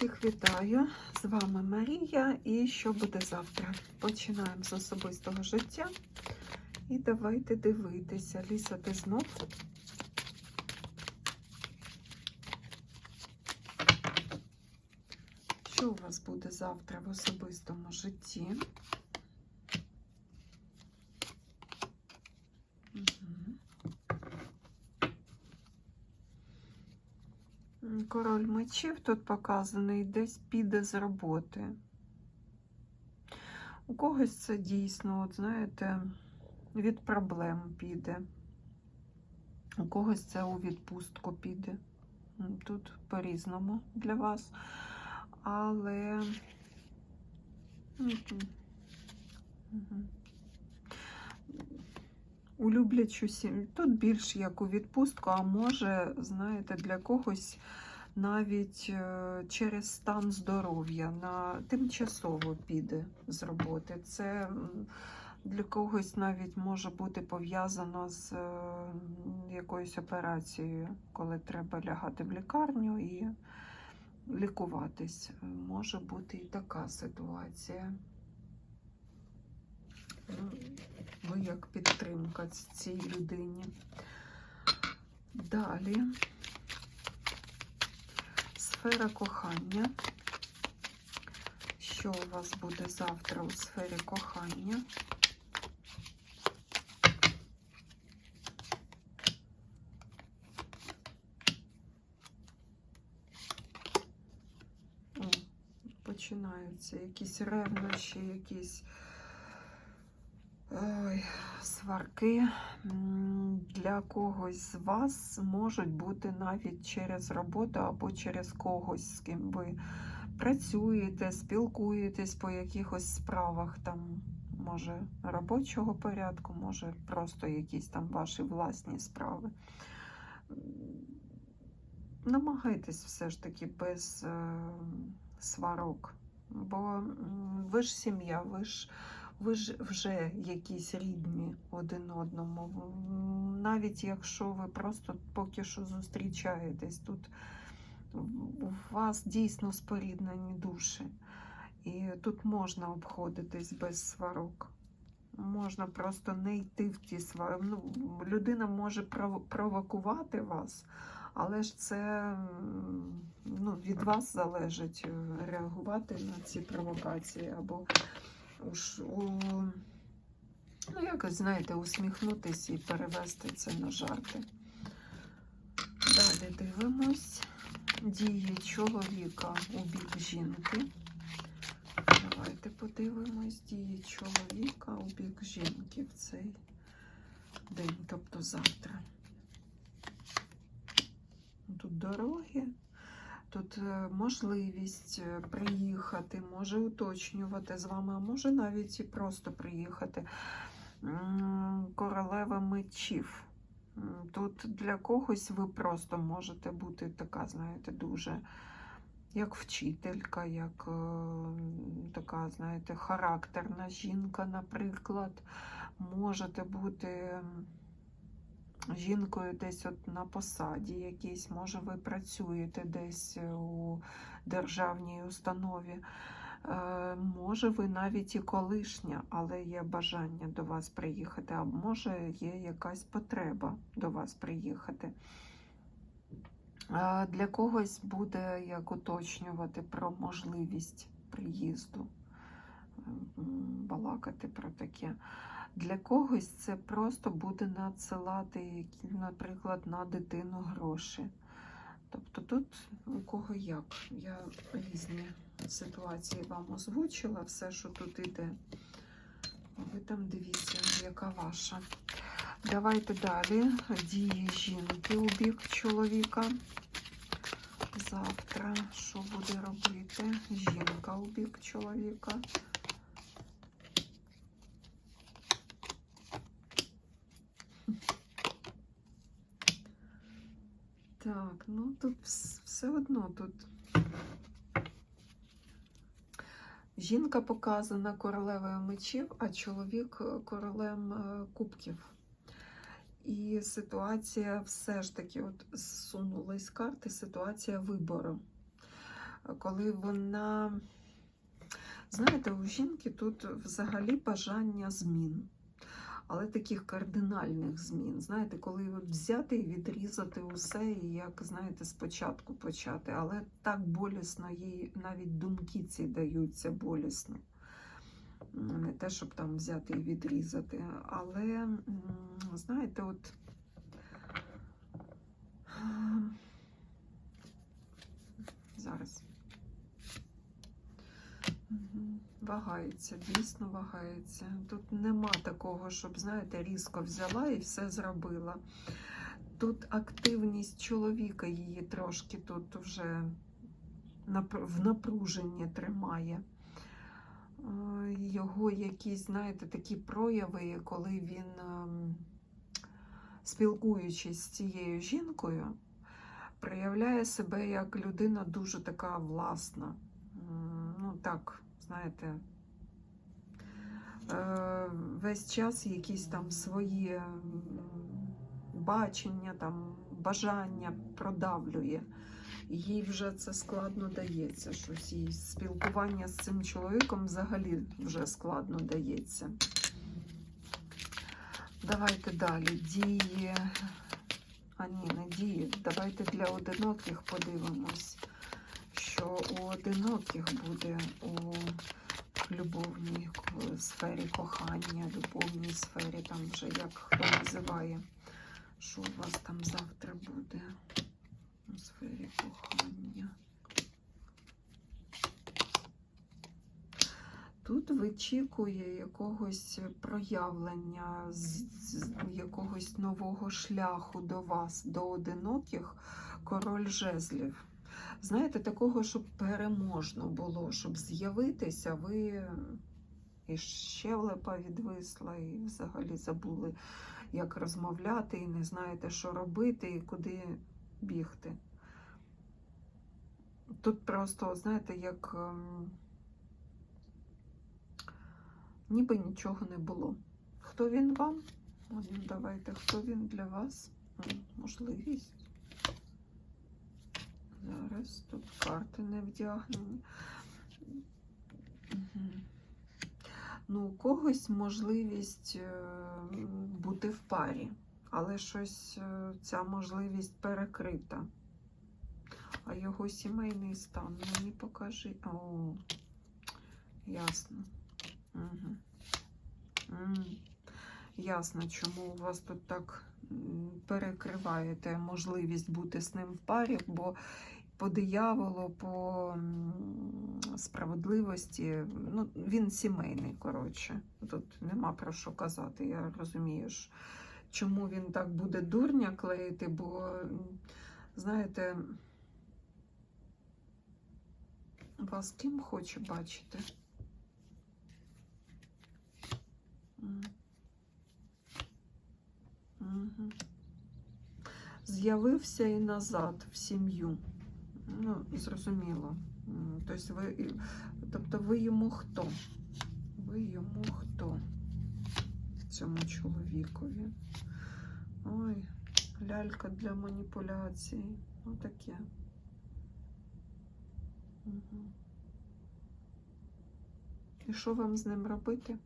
Всіх вітаю! З вами Марія. І що буде завтра? Починаємо з особистого життя. І давайте дивитися. Ліса, ти знов. Що у вас буде завтра в особистому житті? Король мечів тут показаний, десь піде з роботи. У когось це дійсно, от знаєте, від проблем піде. У когось це у відпустку піде. Тут по-різному для вас. Але. Мгм. У люблячу сім'ю. Тут більш як у відпустку, а може, знаєте, для когось навіть е, через стан здоров'я на тимчасово піде з роботи. Це для когось навіть може бути пов'язано з е, якоюсь операцією, коли треба лягати в лікарню і лікуватись. Може бути і така ситуація. Ну, Ви як підтримка цій людині. Далі сфера кохання. Що у вас буде завтра у сфері кохання? О, починаються якісь ревнощі, якісь ой, сварки. Для когось з вас можуть бути навіть через роботу або через когось, з ким ви працюєте, спілкуєтесь по якихось справах, там, може, робочого порядку, може, просто якісь там ваші власні справи. Намагайтесь все ж таки без е, сварок. Бо ви ж сім'я, ви ж, ви ж вже якісь рідні один одному. Навіть якщо ви просто поки що зустрічаєтесь, тут у вас дійсно споріднені душі. І тут можна обходитись без сварок. Можна просто не йти в ті сварки. Ну, людина може прово- провокувати вас, але ж це ну, від вас залежить е, реагувати на ці провокації або уж у, ну, якось, знаєте, усміхнутися і перевести це на жарти. Далі дивимось дії чоловіка у бік жінки. Давайте подивимось дії чоловіка у бік жінки в цей день, тобто завтра. Тут дороги, тут е, можливість е, приїхати, може уточнювати з вами, а може навіть і просто приїхати. Королева мечів. Тут для когось ви просто можете бути така, знаєте, дуже як вчителька, як е, така, знаєте, характерна жінка, наприклад. Можете бути жінкою десь от на посаді якійсь, може, ви працюєте десь у державній установі. Е, Може, ви навіть і колишня, але є бажання до вас приїхати, а може, є якась потреба до вас приїхати. Для когось буде як уточнювати про можливість приїзду, балакати про таке. Для когось це просто буде надсилати, наприклад, на дитину гроші. Тобто тут у кого як. Я різні ситуації вам озвучила, все, що тут іде. Ви там дивіться, яка ваша. Давайте далі. Дії жінки у бік чоловіка. Завтра що буде робити? Жінка у бік чоловіка. Так, ну тут все одно тут. Жінка показана королевою мечів, а чоловік е, королем е, кубків. І ситуація все ж таки, от зсунулись карти, ситуація вибору. коли вона, знаєте, у жінки тут взагалі бажання змін. Але таких кардинальних змін, знаєте, коли взяти і відрізати усе, і як знаєте, спочатку почати. Але так болісно їй навіть думки ці даються болісно. Не те, щоб там взяти і відрізати. Але, знаєте, от зараз. Вагається, дійсно вагається. Тут нема такого, щоб, знаєте, різко взяла і все зробила. Тут активність чоловіка її трошки тут вже в напруженні тримає. Е, Його якісь, знаєте, такі прояви, коли він, ем, спілкуючись з цією жінкою, проявляє себе як людина дуже така власна. Ну так, знаєте, е, весь час якісь там свої бачення, там, бажання продавлює. Їй вже це складно дається. Щось їй спілкування з цим чоловіком взагалі вже складно дається. Давайте далі. Дії. А ні, не дії. Давайте для одиноких подивимось, що у одиноких буде у любовній сфері кохання, любовній сфері, там вже як хто називає, що у вас там завтра буде у сфері кохання. Тут вичікує якогось проявлення, якогось нового шляху до вас, до одиноких король жезлів. Знаєте, такого, щоб переможно було, щоб з'явитися, ви і щелепа відвисла, і взагалі забули, як розмовляти, і не знаєте, що робити, і куди бігти. Тут просто, знаєте, як ем, ніби нічого не було. Хто він вам? Ну, давайте, хто він для вас? Можливість. Зараз тут карти не вдягнені. Ну, у когось можливість е, бути в парі, але щось е, ця можливість перекрита. А його сімейний стан мені покажи. О, ясно. Угу. Ясно, чому у вас тут так перекриваєте можливість бути з ним в парі, бо по дияволу, по справедливості, ну, він сімейний, коротше. Тут нема про що казати. Я розумію, чому він так буде дурня клеїти, бо, знаєте, вас ким хоче бачити? М. Мгм. З'явився і назад в сім'ю. Ну, зрозуміло. Тобто ви, тобто ви йому хто? Ви йому хто? Цьому чоловікові. Ой, лялька для маніпуляцій. Ну таке. Угу. І що вам з ним робити?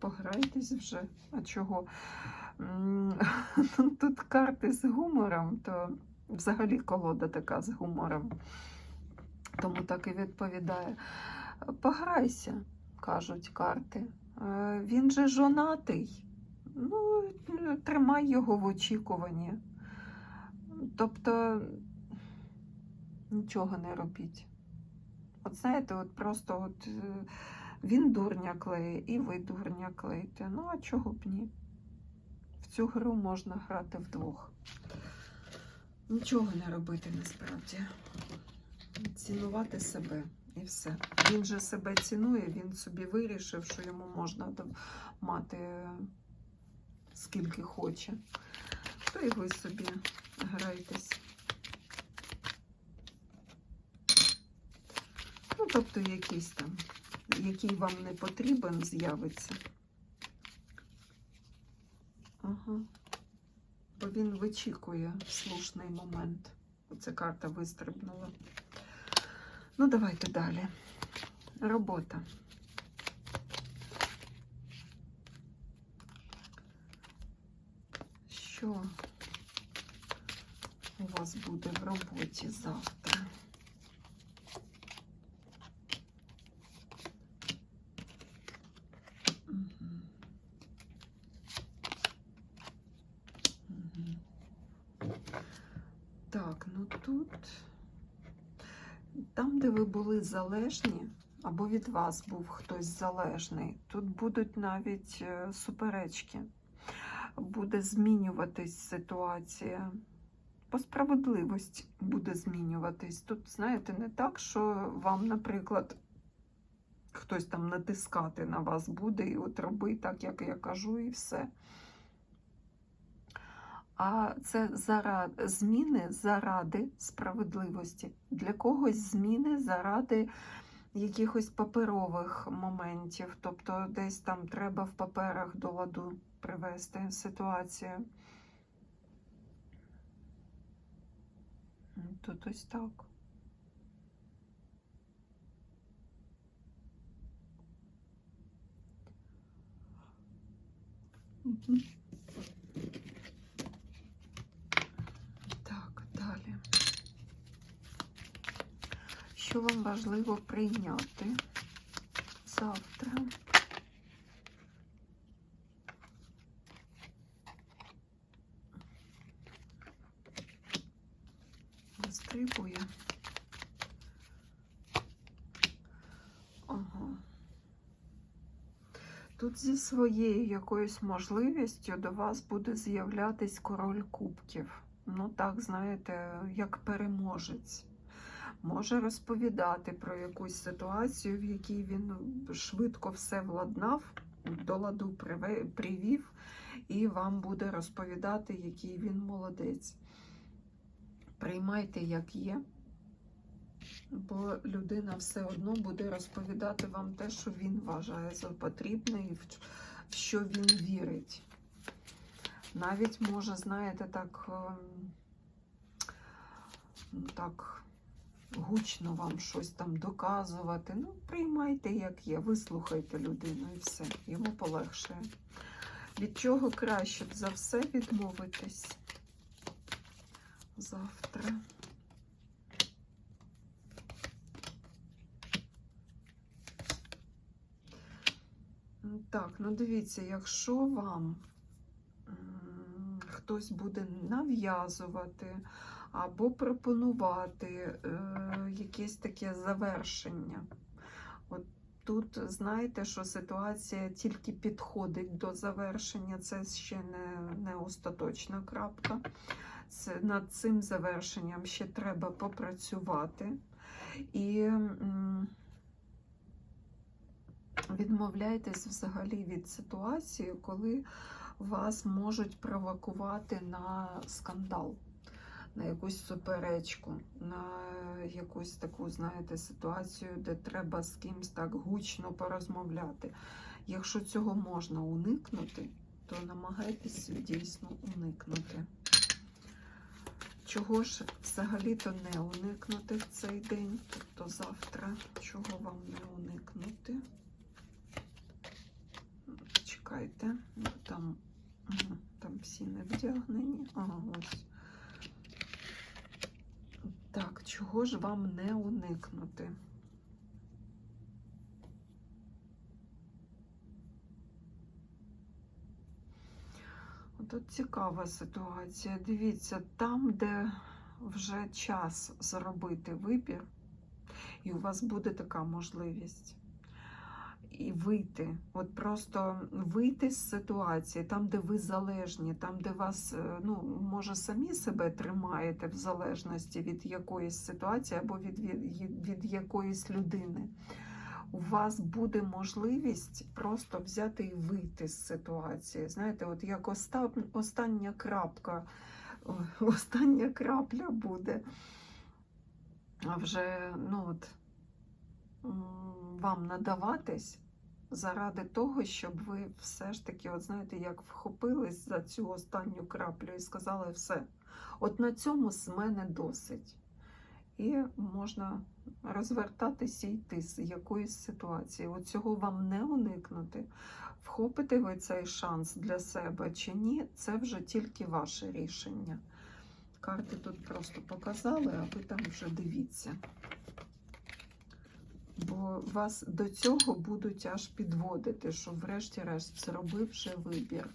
Пограйтесь вже. А чого? Ну, Тут карти з гумором, то взагалі колода така з гумором. Тому так і відповідає. Пограйся, кажуть карти. Е, Він же жонатий. Ну, тримай його в очікуванні. Тобто нічого не робіть. От знаєте, от просто от. Він дурня клеє, і ви дурня клеїте. Ну, а чого б ні? В цю гру можна грати вдвох. Нічого не робити насправді. Цінувати себе і все. Він же себе цінує, він собі вирішив, що йому можна мати скільки хоче. То і ви собі грайтесь. Ну, тобто якийсь там який вам не потрібен, з'явиться. Ага. Бо він вичікує слушний момент. Оце карта вистрибнула. Ну, давайте далі. Робота. Що у вас буде в роботі завтра? Мгм. Мгм. Так, ну тут, там, де ви були залежні, або від вас був хтось залежний, тут будуть навіть е, суперечки, буде змінюватись ситуація. По справедливості буде змінюватись. Тут, знаєте, не так, що вам, наприклад, хтось там натискати на вас буде і от роби так, як я кажу, і все. А це заради, зміни заради справедливості. Для когось зміни заради якихось паперових моментів. Тобто десь там треба в паперах до ладу привести ситуацію. Тут ось так. Мгм. Так, далі. Що вам важливо прийняти завтра? Застрибує. Ага. Тут зі своєю якоюсь можливістю до вас буде з'являтись король кубків. Ну так, знаєте, як переможець. Може розповідати про якусь ситуацію, в якій він швидко все владнав, до ладу привів, і вам буде розповідати, який він молодець. Приймайте, як є, бо людина все одно буде розповідати вам те, що він вважає за потрібне і в що він вірить. Навіть може, знаєте, так, ем, так гучно вам щось там доказувати. Ну, приймайте, як є, вислухайте людину і все, йому полегшає. Від чого краще за все відмовитись завтра. Так, ну дивіться, якщо вам хтось буде нав'язувати або пропонувати е, якесь таке завершення, от тут знаєте, що ситуація тільки підходить до завершення, це ще не, не остаточна крапка. Це, над цим завершенням ще треба попрацювати. І відмовляйтесь взагалі від ситуації, коли вас можуть провокувати на скандал, на якусь суперечку, на якусь таку, знаєте, ситуацію, де треба з кимось так гучно порозмовляти. Якщо цього можна уникнути, то намагайтесь дійсно уникнути. Чого ж взагалі-то не уникнути в цей день, тобто завтра, чого вам не уникнути? Чекайте, ну, там, там всі не вдягнені. Ага, ось. Так, чого ж вам не уникнути? Тут цікава ситуація. Дивіться, там, де вже час зробити вибір, і у вас буде така можливість. І вийти, от просто вийти з ситуації, там, де ви залежні, там, де вас, е, ну, може, самі себе тримаєте в залежності від якоїсь ситуації або від, від, від якоїсь людини. У вас буде можливість просто взяти і вийти з ситуації. Знаєте, от як оста, остання крапка, остання крапля буде. А вже ну от, вам надаватись заради того, щоб ви все ж таки, от знаєте, як вхопились за цю останню краплю і сказали все. От на цьому з мене досить. І можна розвертатися і йти з якоїсь ситуації. От цього вам не уникнути. Вхопите ви цей шанс для себе чи ні, це вже тільки ваше рішення. Карти тут просто показали, а ви там вже дивіться. Вас до цього будуть аж підводити, щоб врешті-решт зробив вже вибір.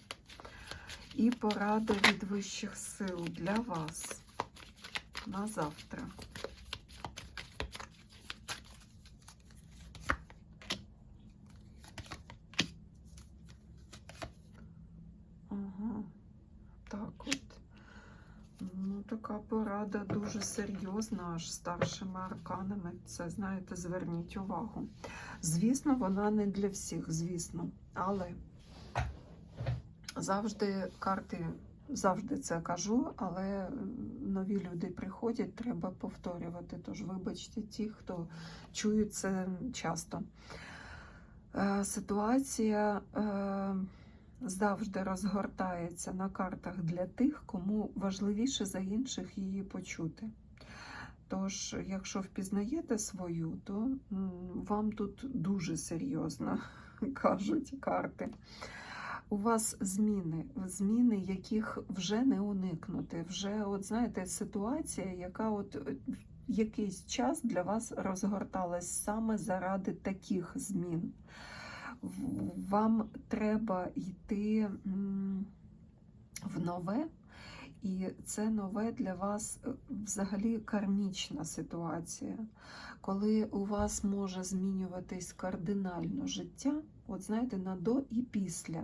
І порада від вищих сил для вас на завтра. Ага, так от. Ну, така серйозна, аж старшими арканами. Це, знаєте, зверніть увагу. Звісно, вона не для всіх, звісно. Але завжди карти, завжди це кажу, але нові люди приходять, треба повторювати. Тож, вибачте, ті, хто чує це часто. Е, Ситуація. Завжди розгортається на картах для тих, кому важливіше за інших її почути. Тож, якщо впізнаєте свою, то вам тут дуже серйозно кажуть карти. У вас зміни, зміни, яких вже не уникнути. Вже, от знаєте, ситуація, яка от е, якийсь час для вас розгорталась саме заради таких змін вам треба йти в нове, і це нове для вас е, взагалі кармічна ситуація, коли у вас може змінюватись кардинально життя. От знаєте, на до і після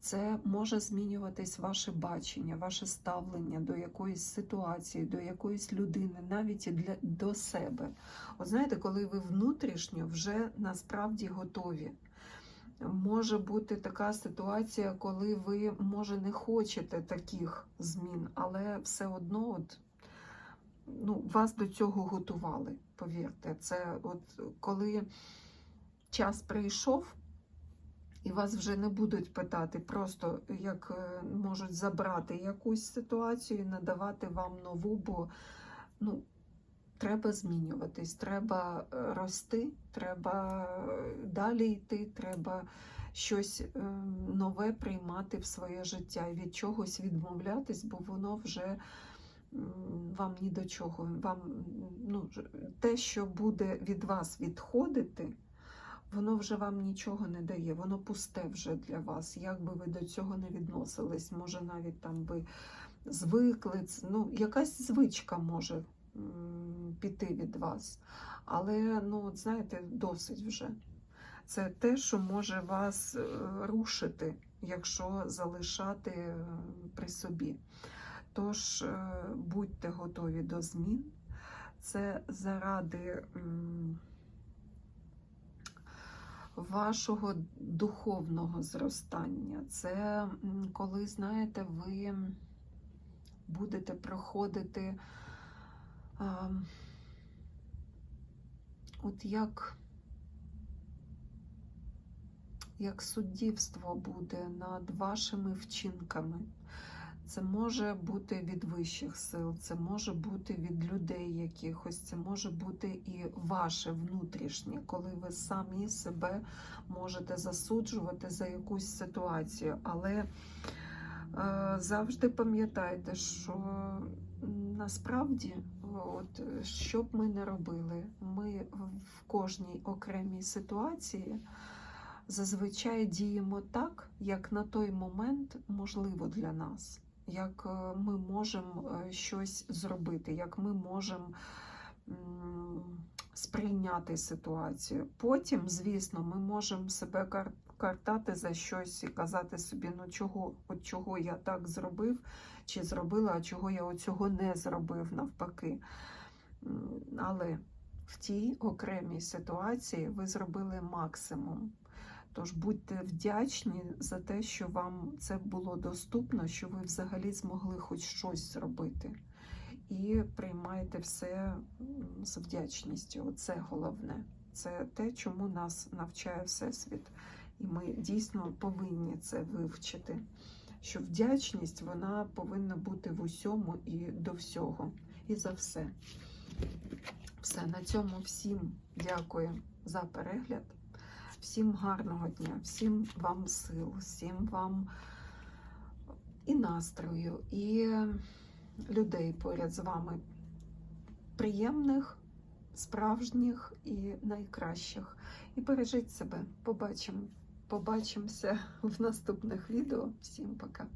це може змінюватись ваше бачення, ваше ставлення до якоїсь ситуації, до якоїсь людини, навіть і для до себе. От знаєте, коли ви внутрішньо вже насправді готові. Може бути така ситуація, коли ви, може, не хочете таких змін, але все одно от, ну, вас до цього готували, повірте. Це от коли час прийшов, і вас вже не будуть питати, просто як е, можуть забрати якусь ситуацію і надавати вам нову, бо ну, треба змінюватись, треба е, рости, треба е, далі йти, треба щось е, нове приймати в своє життя і від чогось відмовлятись, бо воно вже вам ні до чого. Вам ну, те, що буде від вас відходити, воно вже вам нічого не дає, воно пусте вже для вас. Як би ви до цього не відносились, може навіть там ви звикли, ну, якась звичка може піти від вас. Але, ну, знаєте, досить вже. Це те, що може вас е, рушити, якщо залишати е, при собі. Тож е, будьте готові до змін. Це заради вашого духовного зростання. Це коли, знаєте, ви будете проходити а, от як, як суддівство буде над вашими вчинками. Це може бути від вищих сил, це може бути від людей якихось, це може бути і ваше внутрішнє, коли ви самі себе можете засуджувати за якусь ситуацію. Але е, завжди пам'ятайте, що насправді, от, що б ми не робили, ми в кожній окремій ситуації зазвичай діємо так, як на той момент можливо для нас, як е, ми можемо е, щось зробити, як ми можемо сприйняти ситуацію. Потім, звісно, ми можемо себе картати за щось і казати собі, ну чого, от чого я так зробив чи зробила, а чого я оцього не зробив навпаки. Але в тій окремій ситуації ви зробили максимум. Тож будьте вдячні за те, що вам це було доступно, що ви взагалі змогли хоч щось зробити. І приймайте все з вдячністю. Це головне. Це те, чому нас навчає Всесвіт. І ми дійсно повинні це вивчити. Що вдячність вона повинна бути в усьому і до всього, і за все. Все, на цьому всім дякую за перегляд. Всім гарного дня, всім вам сил, всім вам і настрою, і людей поряд з вами приємних, справжніх і найкращих. І бережіть себе. Побачимо. Побачимося в наступних відео. Всім пока.